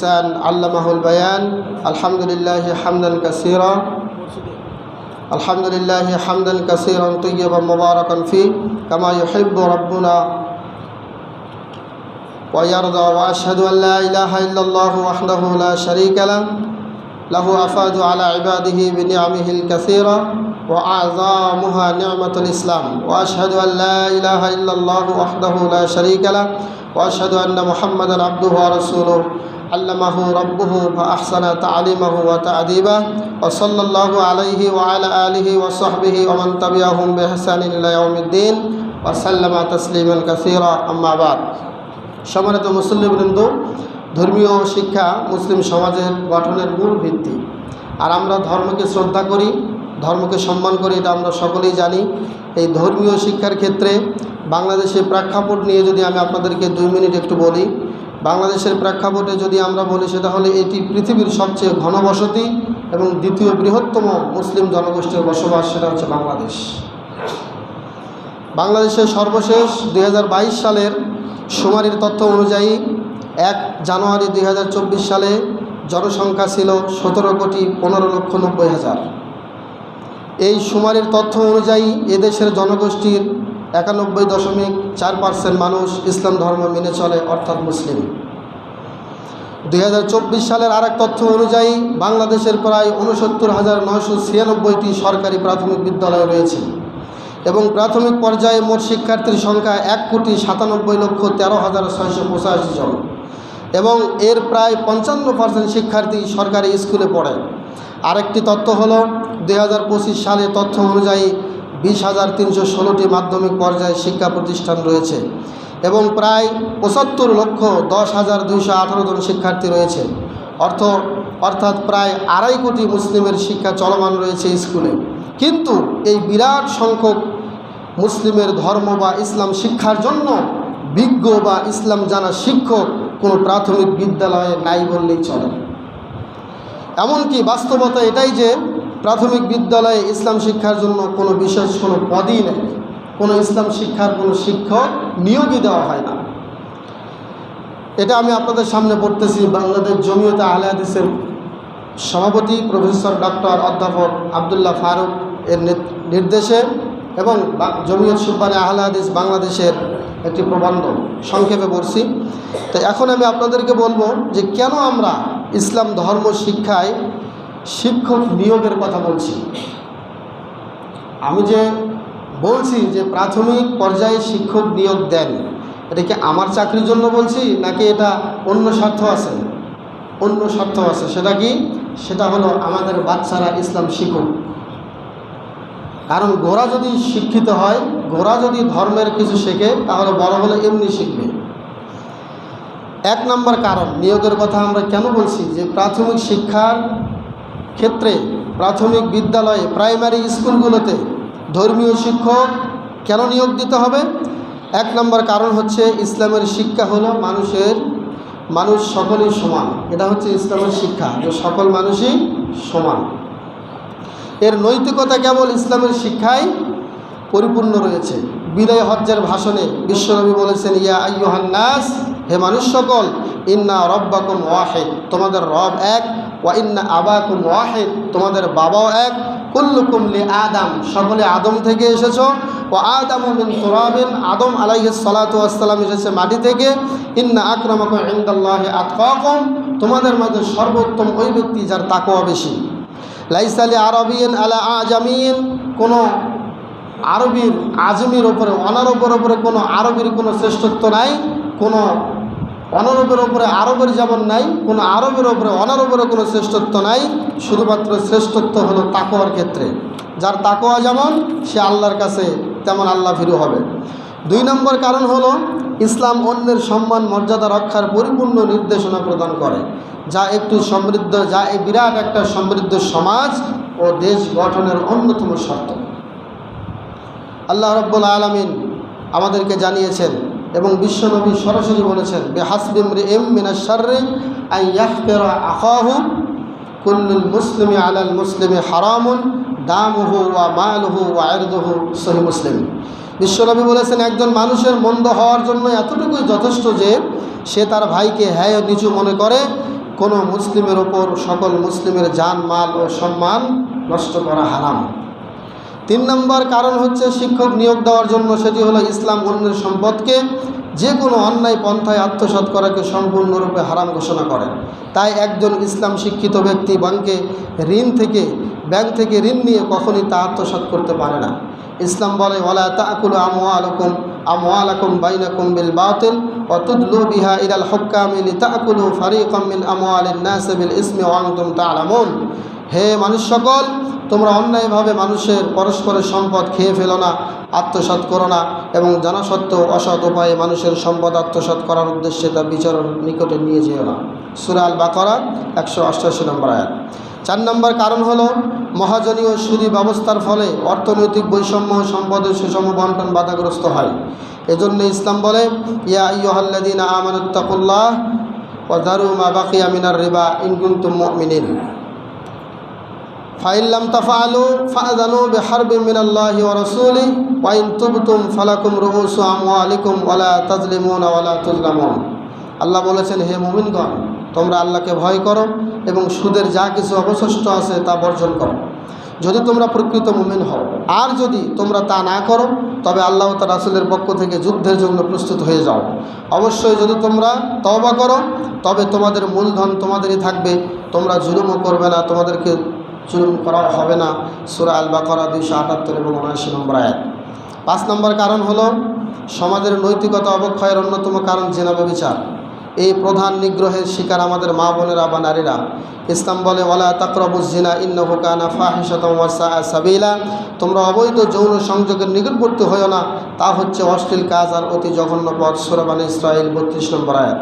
علمه البيان. الحمد لله حمدا كثيرا. الحمد لله حمدا كثيرا طيبا مباركا فيه. كما يحب ربنا ويرضى. وأشهد أن لا إله إلا الله وحده لا شريك له. له أفاد على عباده بنعمه الكثيرة وأعظمها نعمة الإسلام. وأشهد أن لا إله إلا الله وحده لا شريك له. وأشهد أن محمدا عبده ورسوله. علمه ربه فأحسن تعليمه وتأديبه وصلى الله عليه وعلى آله وصحبه ومن تبعهم بإحسان إلى يوم الدين وسلم تسليما كثيرا أما بعد সম্মানিত মুসল্লিবৃন্দ ধর্মীয় শিক্ষা মুসলিম সমাজের গঠনের মূল ভিত্তি আর আমরা ধর্মকে শ্রদ্ধা করি ধর্মকে সম্মান করি এটা আমরা সকলেই জানি এই ধর্মীয় শিক্ষার ক্ষেত্রে বাংলাদেশের প্রেক্ষাপট নিয়ে যদি আমি আপনাদেরকে দুই মিনিট একটু বলি বাংলাদেশের প্রেক্ষাপটে যদি আমরা বলি সেটা হলে এটি পৃথিবীর সবচেয়ে ঘনবসতি এবং দ্বিতীয় বৃহত্তম মুসলিম জনগোষ্ঠীর বসবাস, সেটা হচ্ছে বাংলাদেশ। বাংলাদেশের সর্বশেষ দুই হাজার বাইশ সালের সুমারির তথ্য অনুযায়ী এক জানুয়ারি দুই হাজার চব্বিশ সালে জনসংখ্যা ছিল সতেরো কোটি পনেরো লক্ষ নব্বই হাজার। এই সুমারির তথ্য অনুযায়ী এদেশের জনগোষ্ঠীর একানব্বই দশমিক চার পার্সেন্ট মানুষ ইসলাম ধর্ম মেনে চলে, অর্থাৎ মুসলিম। দুই হাজার চব্বিশ সালের আরেক তথ্য অনুযায়ী, বাংলাদেশের প্রায় উনসত্তর হাজার নয়শো ছিয়ানব্বইটি সরকারি প্রাথমিক বিদ্যালয় রয়েছে এবং প্রাথমিক পর্যায়ে মোট শিক্ষার্থীর সংখ্যা এক কোটি সাতানব্বই লক্ষ তেরো হাজার ছয়শো পঁচাশি জন এবং এর প্রায় পঞ্চান্ন পার্সেন্ট শিক্ষার্থী সরকারি স্কুলে পড়ে। আরেকটি তথ্য হলো, দুই সালে তথ্য অনুযায়ী বিশ হাজার তিনশো ষোলোটি মাধ্যমিক পর্যায়ে শিক্ষা প্রতিষ্ঠান রয়েছে এবং প্রায় পঁচাত্তর লক্ষ দশ হাজার দুইশো আঠারো জন শিক্ষার্থী রয়েছে। অর্থ, অর্থাৎ প্রায় আড়াই কোটি মুসলিমের শিক্ষা চলমান রয়েছে স্কুলে। কিন্তু এই বিরাট সংখ্যক মুসলিমের ধর্ম বা ইসলাম শিক্ষার জন্য বিজ্ঞ বা ইসলাম জানা শিক্ষক কোনো প্রাথমিক বিদ্যালয়ে নাই বললেই চলে। এমনকি বাস্তবতা এটাই যে প্রাথমিক বিদ্যালয়ে ইসলাম শিক্ষার জন্য কোনো বিশেষ কোনো পদই নেই। কোনো ইসলাম শিক্ষার কোনো শিক্ষক নিয়োগই দেওয়া হয় না। এটা আমি আপনাদের সামনে পড়তেছি বাংলাদেশ জমিয়তে আহলে হাদিসের সভাপতি প্রফেসর ডক্টর অধ্যাপক আবদুল্লাহ ফারুক এর নির্দেশে এবং জমিয়ত সুব্বানে আহলে হাদিস বাংলাদেশের একটি প্রবন্ধ সংক্ষেপে পড়ছি। তো এখন আমি আপনাদেরকে বলব যে কেন আমরা ইসলাম ধর্ম শিক্ষায় শিক্ষক নিয়োগের কথা বলছি। আমি যে বলছি যে প্রাথমিক পর্যায়ে শিক্ষক নিয়োগ দেন, এটা কি আমার চাকরির জন্য বলছি নাকি এটা অন্য স্বার্থ আছে? অন্য স্বার্থ আছে, সেটা কি? সেটা হলো আমাদের বাচ্চারা ইসলাম শিখুক। কারণ ঘোড়া যদি শিক্ষিত হয় ঘোড়া যদি ধর্মের কিছু শেখে, তাহলে বড় হলে এমনি শিখবে। এক নম্বর কারণ, নিয়োগের কথা আমরা কেন বলছি? যে প্রাথমিক শিক্ষার ক্ষেত্রে প্রাথমিক বিদ্যালয়ে প্রাইমারি স্কুলগুলোতে ধর্মীয় শিক্ষক কেন নিয়োগ দিতে হবে? এক নম্বর কারণ হচ্ছে ইসলামের শিক্ষা হলো মানুষের, মানুষ সকলেই সমান। এটা হচ্ছে ইসলামের শিক্ষা, যে সকল মানুষই সমান। এর নৈতিকতা কেবল ইসলামের শিক্ষায় পরিপূর্ণ রয়েছে। বিদায় হজ্জের ভাষণে বিশ্বনবী বলেছেন, ইয়া আইয়ুহান নাস হে মানুষ সকল, ইন্না রব্বাকুম ওয়াহেদ। তোমাদের রব এক ওয়া ইন্না আবাকুম ওয়াহেদ, তোমাদের বাবাও এক। কুল্লুকুম লি আদম, সকলে আদম থেকে এসেছ। ও আদম মিন তুরাবিন, আদম আলাইহিস সালাতু ওয়াসসালাম এসেছে মাটি থেকে। ইন্না আকরামাকুম ইনদাল্লাহি আতকাকুম, তোমাদের মধ্যে সর্বোত্তম ওই ব্যক্তি যার তাকওয়া বেশি। লাইসালি আরবিয়ান আলা আজামিন, কোনো আরবির, আজমির ওপরে, অনারবের ওপরে কোনো আরবির কোনো শ্রেষ্ঠত্ব নাই, কোনো অনারবের ওপরে আরবের যেমন নাই, কোনো আরবের ওপরে অনারবের কোনো শ্রেষ্ঠত্ব নাই, শুধুমাত্র শ্রেষ্ঠত্ব হলো তাকোয়ার ক্ষেত্রে। যার তাকোয়া যেমন, সে আল্লাহর কাছে তেমন আল্লাহ ফিরু হবে। দুই নম্বর কারণ হলো, ইসলাম অন্যের সম্মান, মর্যাদা রক্ষার পরিপূর্ণ নির্দেশনা প্রদান করে। যা একটু সমৃদ্ধ, যা এই বিরাট একটা সমৃদ্ধ সমাজ ও দেশ গঠনের অন্যতম শর্ত। আল্লাহ রব্বুল আলমিন আমাদেরকে জানিয়েছেন এবং বিশ্বনবী সরাসরি বলেছেন বেহাসবিমরি এম মিনা মিনাশারে আই ইয়াহকেরা আখাহু কুল্লুল মুসলিমি আলাল মুসলিমে হারামুন, দামহু ওয়া মালহু ওয়া আরদহু সহি মুসলিম। বিশ্বনবী বলেছেন, একজন মানুষের মন্দ হওয়ার জন্য এতটুকুই যথেষ্ট যে সে তার ভাইকে হ্যায় নিচু মনে করে, কোনো মুসলিমের ওপর সকল মুসলিমের জান, মাল ও সম্মান নষ্ট করা হারাম। তিন নম্বর কারণ হচ্ছে শিক্ষক নিয়োগ দেওয়ার জন্য সেটি হলো ইসলাম অন্যের সম্পদকে যে কোনো অন্যায় পন্থায় আত্মসাৎ করাকে সম্পূর্ণরূপে হারাম ঘোষণা করে। তাই একজন ইসলাম শিক্ষিত ব্যক্তি ব্যাংকে ঋণ থেকে, ব্যাংক থেকে ঋণ নিয়ে কখনই তা আত্মসাৎ করতে পারে না। ইসলাম বলে ওলা তাকুল আমওয়ালাকুম আমওয়ালাকুম বাইনাকুম বিল বাতিল, ওয়া বিহা ইলাল হুক্কামি লিতাকুলু ফারিকাম মিন আমওয়ালিন নাস বিল ইসমি ওয়া হে মানুষ সকল, তোমরা অন্যায়ভাবে মানুষের পরস্পরের সম্পদ খেয়ে ফেলো না, আত্মসাৎ করো না এবং জানা সত্ত্বেও অসৎ উপায়ে মানুষের সম্পদ আত্মসাৎ করার উদ্দেশ্যে তা বিচারের নিকটে নিয়ে যেও না। সুরা আল বাকরা একশো অষ্টাশি নম্বর আয়াত। চার নম্বর কারণ হলো, মহাজনীয় সুদী ব্যবস্থার ফলে অর্থনৈতিক বৈষম্য সম্পদের সুষম বন্টন বাধাগ্রস্ত হয়। এজন্য ইসলাম বলে, ইয়া ইয়হাল্লাদিন আমানুত্তাকুল্লাহ ও দারু মা বাকিয়া মিনার রিবা ইনকুন্তুম মুমিনিন। ফাইল্লাম তাফালু ফাদানু বিহারবি মিনাল্লাহি ওয়া রাসূলি ওয়া ইন তুবতুম ফালাকুম রুউসু আমওয়ালিকুম ওয়ালা তাজলিমুনা ওয়ালা তুজলামুন আল্লাহ বলেছেন, হে মুমিনগণ, তোমরা আল্লাহকে ভয় করো এবং সুদের যা কিছু অবশিষ্ট আছে তা বর্জন করো। যদি তোমরা প্রকৃত মুমিন হও, আর যদি তোমরা তা না করো, তবে আল্লাহ তার রাসুলের পক্ষ থেকে যুদ্ধের জন্য প্রস্তুত হয়ে যাও। অবশ্যই যদি তোমরা তওবা করো, তবে তোমাদের মূলধন তোমাদেরই থাকবে, তোমরা জুলুমও করবে না, তোমাদেরকে জুলুম করা হবে না। সুরা আল বাকরা দুইশো আটাত্তর এবং উনআশি নম্বর আয়াত। পাঁচ নম্বর কারণ হলো, সমাজের নৈতিকতা অবক্ষয়ের অন্যতম কারণ জেনাবে বিচার এই প্রধান নিগ্রহের শিকার আমাদের মা বোনেরা বা নারীরা। ইসলাম বলে ওলা তাকরবুজ জিনা ইন্নহু কানা ফাহিশাতাম ওয়া সাআ সাবিলা। তোমরা অবৈধ যৌন সংযোগের নিকটবর্তী হয়েও না। তা হচ্ছে অশ্লীল কাজ আর অতি জঘন্য পথ। সুরাবান ইসরাইল বত্রিশ নম্বর আয়াত।